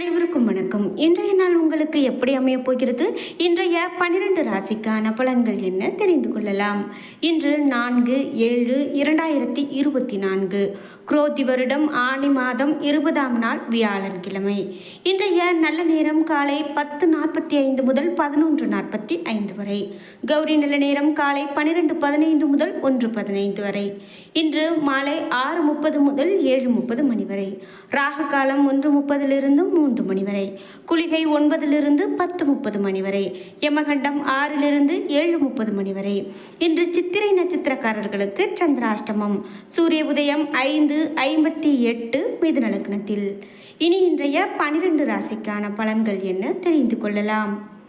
அனைவருக்கும் வணக்கம். இன்றைய நாள் உங்களுக்கு எப்படி அமையப் போகிறது? இன்றைய பன்னிரண்டு ராசிக்கான பலன்கள் என்ன தெரிந்து கொள்ளலாம். இன்று நான்கு ஏழு இரண்டாயிரத்தி இருபத்தி நான்கு. குரோதி வருடம் ஆணி மாதம் இருபதாம் நாள் வியாழன்கிழமை இன்றைய நல்ல நேரம் காலை பத்து நாற்பத்தி ஐந்து முதல் பதினொன்று நாற்பத்தி ஐந்து வரை. கௌரி நல்ல நேரம் காலை பன்னிரெண்டு பதினைந்து முதல் ஒன்று பதினைந்து வரை. இன்று மாலை ஆறு முப்பது முதல் ஏழு முப்பது மணி வரை. ராகு காலம் ஒன்று முப்பதிலிருந்து மூன்று மணி வரை. குளிகை ஒன்பதிலிருந்து பத்து முப்பது மணி வரை. யமகண்டம் ஆறிலிருந்து ஏழு முப்பது மணி வரை. இன்று சித்திரை நட்சத்திரக்காரர்களுக்கு சந்திராஷ்டமம். சூரிய உதயம் ஐந்து ஐம்பத்தி எட்டு மிதுன லக்னத்தில் இனி இன்றைய பனிரெண்டு ராசிக்கான பலன்கள் என்ன தெரிந்து கொள்ளலாம்?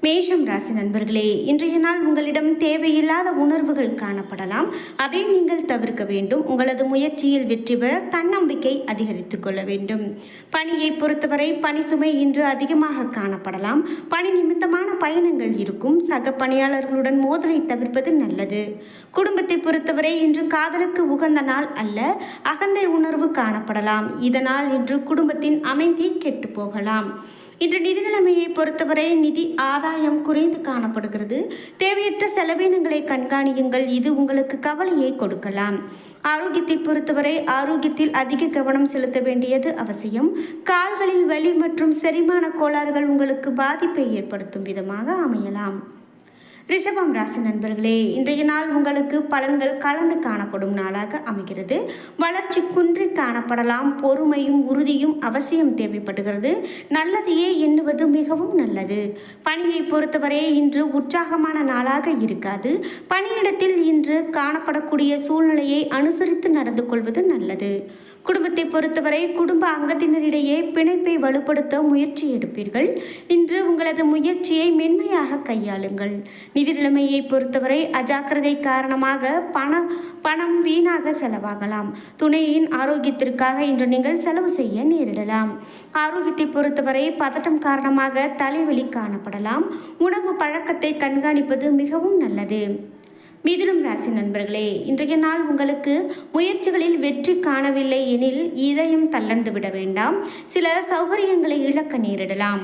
மேஷம் ராசி நண்பர்களே இன்றைய நாள் உங்களிடம் தேவையில்லாத உணர்வுகள் காணப்படலாம். அதை நீங்கள் தவிர்க்க வேண்டும். உங்களது முயற்சியில் வெற்றி பெற தன்னம்பிக்கை அதிகரித்துக் கொள்ள வேண்டும். பணியை பொறுத்தவரை பணி சுமை இன்று அதிகமாக காணப்படலாம். பணி நிமித்தமான பயணங்கள் இருக்கும். சக பணியாளர்களுடன் மோதலை தவிர்ப்பது நல்லது. குடும்பத்தை பொறுத்தவரை இன்று காதலுக்கு உகந்த நாள் அல்ல அகந்தை உணர்வு காணப்படலாம். இதனால் இன்று குடும்பத்தின் அமைதி கெட்டு போகலாம். இன்று நிதி நிலைமையை பொறுத்தவரை நிதி ஆதாயம் குறைந்து காணப்படுகிறது. தேவையற்ற செலவினங்களை கண்காணியுங்கள். இது உங்களுக்கு கவலையை கொடுக்கலாம். ஆரோக்கியத்தை பொறுத்தவரை ஆரோக்கியத்தில் அதிக கவனம் செலுத்த வேண்டியது அவசியம். கால்களில் வலி மற்றும் செரிமான கோளாறுகள் உங்களுக்கு பாதிப்பை ஏற்படுத்தும் விதமாக அமையலாம். ரிஷபம் ராசி நண்பர்களே இன்றைய நாள் உங்களுக்கு பலன்கள் கலந்து காணப்படும் நாளாக அமைகிறது. வளர்ச்சி குன்றி காணப்படலாம் பொறுமையும் உறுதியும் அவசியம் தேவைப்படுகிறது. நல்லதையே எண்ணுவது மிகவும் நல்லது. பணியை பொறுத்தவரை இன்று உற்சாகமான நாளாக இருக்காது. பணியிடத்தில் இன்று காணப்படக்கூடிய சூழ்நிலையை அனுசரித்து நடந்து கொள்வது நல்லது. குடும்பத்தை பொறுத்தவரை குடும்ப அங்கத்தினரிடையே பிணைப்பை வலுப்படுத்த முயற்சி எடுப்பீர்கள். இன்று உங்களது முயற்சியை மென்மையாக கையாளுங்கள். நிதி நிலைமையை பொறுத்தவரை அஜாக்கிரதை காரணமாக பண பணம் வீணாக செலவாகலாம். துணையின் ஆரோக்கியத்திற்காக இன்று நீங்கள் செலவு செய்ய நேரிடலாம். ஆரோக்கியத்தை பொறுத்தவரை பதட்டம் காரணமாக தலைவலி காணப்படலாம். உணவு பழக்கத்தை கண்காணிப்பது மிகவும் நல்லது. மிதுனம் ராசி நண்பர்களே இன்றைய நாள் உங்களுக்கு முயற்சிகளில் வெற்றி காணவில்லை எனில் இதயம் தள்ளர்ந்து விட வேண்டாம். சில சௌகரியங்களை இழக்க நேரிடலாம்.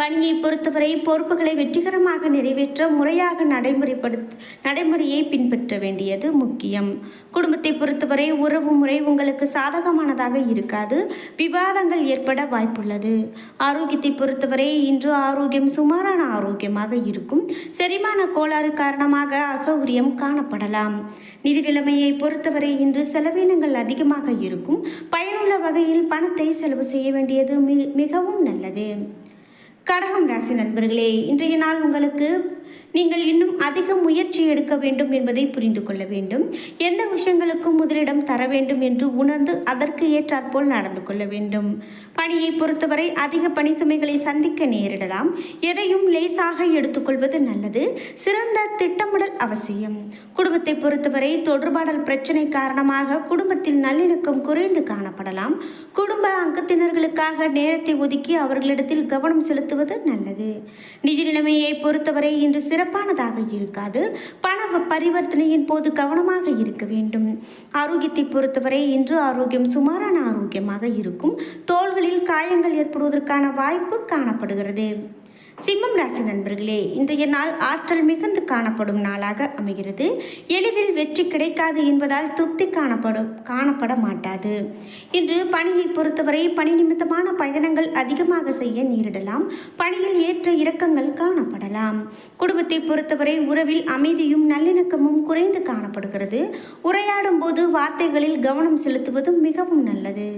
பணியை பொறுத்தவரை பொறுப்புகளை வெற்றிகரமாக நிறைவேற்ற முறையாக நடைமுறைப்படுத்த நடைமுறையை பின்பற்ற வேண்டியது முக்கியம். குடும்பத்தை பொறுத்தவரை உறவு முறை உங்களுக்கு சாதகமானதாக இருக்காது. விவாதங்கள் ஏற்பட வாய்ப்புள்ளது. ஆரோக்கியத்தை பொறுத்தவரை இன்று ஆரோக்கியம் சுமாரான ஆரோக்கியமாக இருக்கும். செரிமான கோளாறு காரணமாக அசௌகரியம் காணப்படலாம். நிதி நிலைமையை பொறுத்தவரை இன்று செலவினங்கள் அதிகமாக இருக்கும். பயனுள்ள வகையில் பணத்தை செலவு செய்ய வேண்டியது மி மிகவும் நல்லது. கடகம் ராசி நண்பர்களே இன்றைய நாள் உங்களுக்கு நீங்கள் இன்னும் அதிக முயற்சி எடுக்க வேண்டும் என்பதை புரிந்து கொள்ள வேண்டும். எந்த விஷயங்களுக்கும் முதலிடம் தர வேண்டும் என்று உணர்ந்து அதற்கு ஏற்றாற்போல் நடந்து கொள்ள வேண்டும். பணியை பொறுத்தவரை அதிக பணி சுமைகளை சந்திக்க நேரிடலாம். எதையும் லேசாக எடுத்துக்கொள்வது நல்லது. சிறந்த திட்டமிடல் அவசியம். குடும்பத்தை பொறுத்தவரை தொடர்பாடல் பிரச்சனை காரணமாக குடும்பத்தில் நல்லிணக்கம் குறைந்து காணப்படலாம். குடும்ப அங்கத்தினர்களுக்காக நேரத்தை ஒதுக்கி அவர்களிடத்தில் கவனம் செலுத்துவது நல்லது. நிதி நிலைமையை பொறுத்தவரை இன்று சிறப்பானதாக இருக்காது. பண பரிவர்த்தனையின் போது கவனமாக இருக்க வேண்டும். ஆரோக்கியத்தை பொறுத்தவரை இன்று ஆரோக்கியம் சுமாரான ஆரோக்கியமாக இருக்கும். தோள்களில் காயங்கள் ஏற்படுவதற்கான வாய்ப்பு காணப்படுகிறது. சிம்மம் ராசி நண்பர்களே இன்றைய நாள் ஆற்றல் மிகுந்து காணப்படும் நாளாக அமைகிறது. எளிதில் வெற்றி கிடைக்காது என்பதால் திருப்தி காணப்படும் காணப்பட மாட்டாது. இன்று பணியை பொறுத்தவரை பணி நிமித்தமான பயணங்கள் அதிகமாக செய்ய நேரிடலாம். பணியில் ஏற்ற இறக்கங்கள் காணப்படலாம். குடும்பத்தை பொறுத்தவரை உறவில் அமைதியும் நல்லிணக்கமும் குறைந்து காணப்படுகிறது. உரையாடும் போது வார்த்தைகளில் கவனம் செலுத்துவது மிகவும் நல்லது.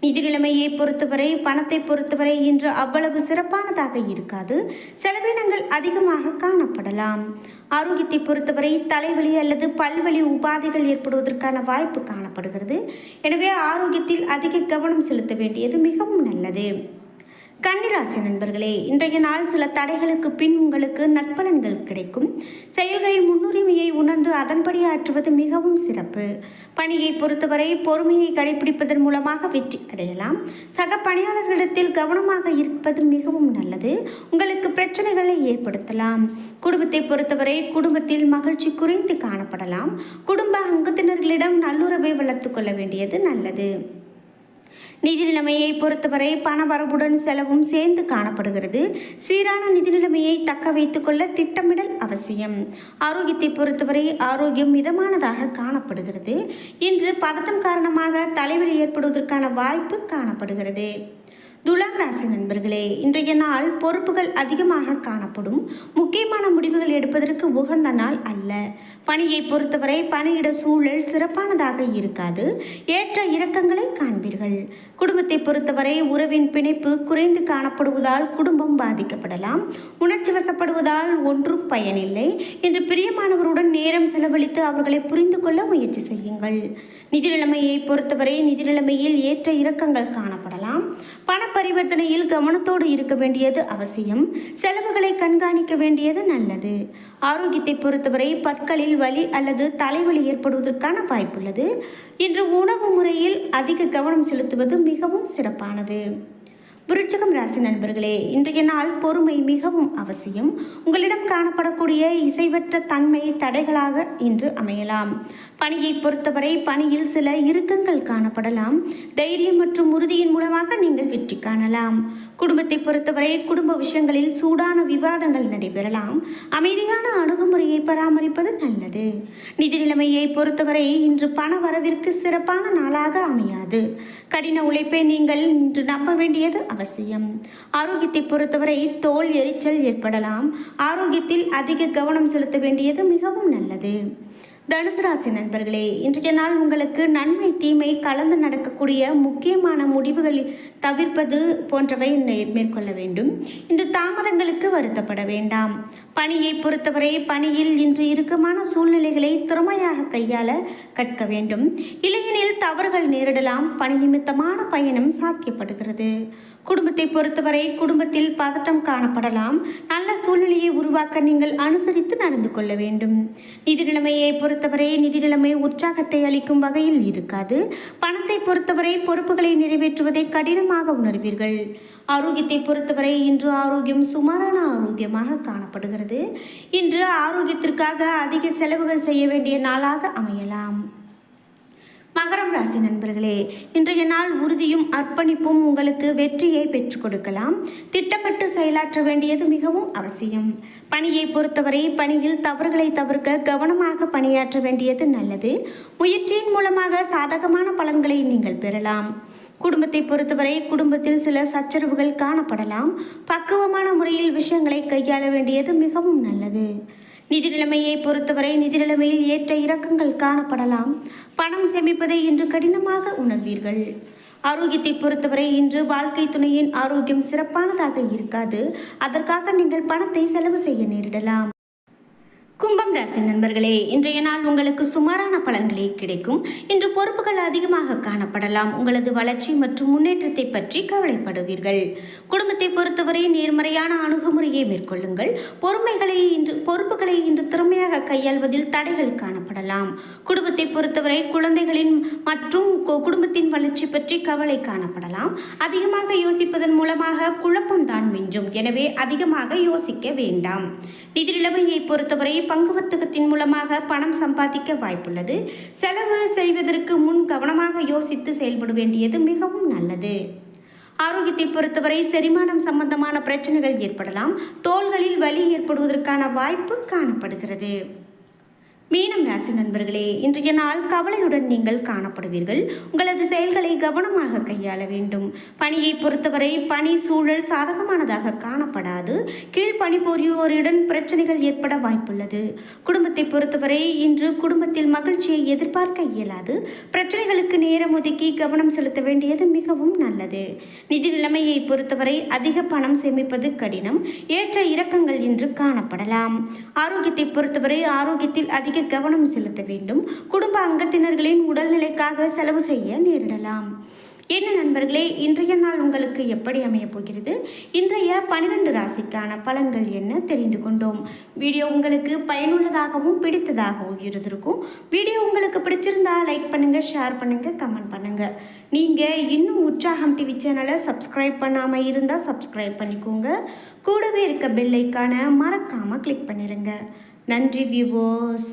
நிதி நிலைமையை பொறுத்தவரை பணத்தை பொறுத்தவரை இன்று அவ்வளவு சிறப்பானதாக இருக்காது. செலவினங்கள் அதிகமாக காணப்படலாம். ஆரோக்கியத்தை பொறுத்தவரை தலைவலி அல்லது பல்வலி உபாதைகள் ஏற்படுவதற்கான வாய்ப்பு காணப்படுகிறது. எனவே ஆரோக்கியத்தில் அதிக கவனம் செலுத்த வேண்டியது மிகவும் நல்லது. கன்னிராசி நண்பர்களே இன்றைய நாள் சில தடைகளுக்கு பின் உங்களுக்கு நற்பலன்கள் கிடைக்கும். செயல்களில் முன்னுரிமையை உணர்ந்து அதன்படி ஆற்றுவது மிகவும் சிறப்பு. பணியை பொறுத்தவரை பொறுமையை கடைபிடிப்பதன் மூலமாக வெற்றி அடையலாம். சக பணியாளர்களிடத்தில் கவனமாக இருப்பது மிகவும் நல்லது. உங்களுக்கு பிரச்சனைகளை ஏற்படுத்தலாம். குடும்பத்தை பொறுத்தவரை குடும்பத்தில் மகிழ்ச்சி குறைந்து காணப்படலாம். குடும்ப அங்கத்தினர்களிடம் நல்லுறவை வளர்த்து கொள்ள வேண்டியது நல்லது. நிதி நிலைமையை பொறுத்தவரை பணவரவுடன் செலவும் சேர்ந்து காணப்படுகிறது. சீரான நிதி நிலைமையை தக்க வைத்துக் கொள்ள திட்டமிடல் அவசியம். ஆரோக்கியத்தை பொறுத்தவரை ஆரோக்கியம் மிதமானதாக காணப்படுகிறது. இன்று பதட்டம் காரணமாக தலைவலி ஏற்படுவதற்கான வாய்ப்பு காணப்படுகிறது. துலாம் ராசி நண்பர்களே இன்றைய நாள் பொறுப்புகள் அதிகமாக காணப்படும். முக்கியமான முடிவுகள் எடுப்பதற்கு உகந்த நாள் அல்ல. பணியை பொறுத்தவரை பணியிட சூழல் சிறப்பானதாக இருக்காது. ஏற்ற இறக்கங்களை காண்பீர்கள். குடும்பத்தை பொறுத்தவரை உறவின் பிணைப்பு குறைந்து காணப்படுவதால் குடும்பம் பாதிக்கப்படலாம். உணர்ச்சி வசப்படுவதால் ஒன்றும் பயனில்லை. என்று பிரியமானவருடன் நேரம் செலவழித்து அவர்களை புரிந்து கொள்ள முயற்சி செய்யுங்கள். நிதி நிலைமையை பொறுத்தவரை நிதி நிலைமையில் ஏற்ற இறக்கங்கள் காணப்படலாம். பண பரிவர்த்தனையில் கவனத்தோடு இருக்க வேண்டியது அவசியம். செலவுகளை கண்காணிக்க வேண்டியது நல்லது. ஆரோக்கியத்தை பொறுத்தவரை பற்களில் வலி அல்லது தலைவலி ஏற்படுவதற்கான வாய்ப்புள்ளது. இன்று உணவு முறையில் அதிக கவனம் செலுத்துவது மிகவும் சிறப்பானது. விருட்சகம் ராசி நண்பர்களே இன்றைய நாள் பொறுமை மிகவும் அவசியம். உங்களிடம் காணப்படக்கூடிய இசைவற்ற தன்மை தடைகளாக இன்று அமையலாம். பணியை பொறுத்தவரை பணியில் சில இறுக்கங்கள் காணப்படலாம். தைரியம் மற்றும் உறுதியின் மூலமாக நீங்கள் வெற்றி காணலாம். குடும்பத்தை பொறுத்தவரை குடும்ப விஷயங்களில் சூடான விவாதங்கள் நடைபெறலாம். அமைதியான அணுகுமுறையை பராமரிப்பது நல்லது. நிதி நிலைமையை பொறுத்தவரை இன்று பண வரவிற்கு சிறப்பான நாளாக அமையாது. கடின உழைப்பை நீங்கள் இன்று நம்ப வேண்டியது அவசியம். ஆரோக்கியத்தை பொறுத்தவரை தோல் எரிச்சல் ஏற்படலாம். ஆரோக்கியத்தில் அதிக கவனம் செலுத்த வேண்டியது மிகவும் நல்லது. தனுசு ராசி நண்பர்களே இன்றைய நாள் உங்களுக்கு நன்மை தீமை கலந்து நடக்கக்கூடிய முக்கியமான முடிவுகளில் தவிர்ப்பது போன்றவை மேற்கொள்ள வேண்டும். இன்று தாமதங்களுக்கு வருத்தப்பட வேண்டாம். பணியை பொறுத்தவரை பணியில் இன்று இறுக்கமான சூழ்நிலைகளை திறமையாக கையாள கற்க வேண்டும். இல்லையெனில் தவறுகள் நேரிடலாம். பணி நிமித்தமான பயணம் சாத்தியப்படுகிறது. குடும்பத்தை பொறுத்தவரை குடும்பத்தில் பதட்டம் காணப்படலாம். நல்ல சூழ்நிலையை உருவாக்க நீங்கள் அனுசரித்து நடந்து கொள்ள வேண்டும். நிதி நிலைமையை பொறுத்தவரை நிதி நிலைமை உற்சாகத்தை அளிக்கும் வகையில் இருக்காது. பணத்தை பொறுத்தவரை பொறுப்புகளை நிறைவேற்றுவதை கடினமாக உணர்வீர்கள். ஆரோக்கியத்தை பொறுத்தவரை இன்று ஆரோக்கியம் சுமாரான ஆரோக்கியமாக காணப்படுகிறது. இன்று ஆரோக்கியத்திற்காக அதிக செலவுகள் செய்ய வேண்டிய நாளாக அமையலாம். மகரம் ராசி நண்பர்களே இன்றைய நாள் உறுதியும் அர்ப்பணிப்பும் உங்களுக்கு வெற்றியை பெற்றுக் கொடுக்கலாம். திட்டமிட்டு செயலாற்ற வேண்டியது மிகவும் அவசியம். பணியை பொறுத்தவரை பணியில் தவறுகளை தவிர்க்க கவனமாக பணியாற்ற வேண்டியது நல்லது. முயற்சியின் மூலமாக சாதகமான பலன்களை நீங்கள் பெறலாம். குடும்பத்தை பொறுத்தவரை குடும்பத்தில் சில சச்சரவுகள் காணப்படலாம். பக்குவமான முறையில் விஷயங்களை கையாள வேண்டியது மிகவும் நல்லது. நிதி நிலைமையை பொறுத்தவரை நிதி நிலைமையில் ஏற்ற இறக்கங்கள் காணப்படலாம். பணம் சேமிப்பதை இன்று கடினமாக உணர்வீர்கள். ஆரோக்கியத்தை பொறுத்தவரை இன்று வாழ்க்கை துணையின் ஆரோக்கியம் சிறப்பானதாக இருக்காது. அதற்காக நீங்கள் பணத்தை செலவு செய்ய நேரிடலாம். கும்பம் ராசி நண்பர்களே இன்றைய நாள் உங்களுக்கு சுமாரான பலன்களே கிடைக்கும். இன்று பொறுப்புகள் அதிகமாக காணப்படலாம். உங்களது வளர்ச்சி மற்றும் முன்னேற்றத்தை பற்றி கவலைப்படுவீர்கள். குடும்பத்தை பொறுத்தவரை நேர்மறையான அணுகுமுறையை மேற்கொள்ளுங்கள். பொறுமைகளை இன்று பொறுப்புகளை இன்று திறமையாக கையாள்வதில் தடைகள் காணப்படலாம். குடும்பத்தை பொறுத்தவரை குழந்தைகளின் மற்றும் கு- குடும்பத்தின் வளர்ச்சி பற்றி கவலை காணப்படலாம். அதிகமாக யோசிப்பதன் மூலமாக குழப்பம் தான் மிஞ்சும். எனவே அதிகமாக யோசிக்க வேண்டாம். நிதிநிலைமையை பொறுத்தவரை பங்கு வர்த்தகத்தின் மூலமாக பணம் சம்பாதிக்க வாய்ப்புள்ளது. செலவு செய்வதற்கு முன் கவனமாக யோசித்து செயல்பட வேண்டியது மிகவும் நல்லது. ஆரோக்கியத்தை பொறுத்தவரை செரிமானம் சம்பந்தமான பிரச்சனைகள் ஏற்படலாம். தோள்களில் வலி ஏற்படுவதற்கான வாய்ப்பு காணப்படுகிறது. மீனம் ராசி நண்பர்களே இன்றைய நாள் கவலையுடன் நீங்கள் காணப்படுவீர்கள். உங்களது செயல்களை கவனமாக கையாள வேண்டும். பணியை பொறுத்தவரை பணி சூழல் சாதகமானதாக காணப்படாது. கீழ் பணிபுரிவோருடன் பிரச்சனைகள் ஏற்பட வாய்ப்புள்ளது. குடும்பத்தை பொறுத்தவரை இன்று குடும்பத்தில் மகிழ்ச்சியை எதிர்பார்க்க இயலாது. பிரச்சனைகளுக்கு நேரம் ஒதுக்கி கவனம் செலுத்த வேண்டியது மிகவும் நல்லது. நிதி நிலைமையை பொறுத்தவரை அதிக பணம் சேமிப்பது கடினம். ஏற்ற இறக்கங்கள் இன்று காணப்படலாம். ஆரோக்கியத்தை பொறுத்தவரை ஆரோக்கியத்தில் அதிக கவனம் செலுத்த வேண்டும். குடும்ப அங்கத்தினர்களின் உடல்நிலைக்காக செலவு செய்ய நேரிடலாம். என்ன நண்பர்களே இன்றைய நாள் உங்களுக்கு எப்படி அமையப் போகிறது? இன்றைய பன்னிரண்டு ராசிக்கான பலன்கள் என்ன தெரிந்து கொண்டோம். வீடியோ உங்களுக்கு பயனுள்ளதாகவும் பிடித்ததாகவும் இருந்திருக்கும். வீடியோ உங்களுக்கு பிடிச்சிருந்தா லைக் பண்ணுங்க ஷேர் பண்ணுங்க கமெண்ட் பண்ணுங்க. நீங்க இன்னும் உற்சாகம் டிவி சேனலை சப்ஸ்கிரைப் பண்ணாம இருந்தால் சப்ஸ்கிரைப் பண்ணிக்கோங்க. கூடவே இருக்க பெல்லைக்கான மறக்காமல் மறக்காம கிளிக் பண்ணிருங்க. நன்றி வியூவர்ஸ்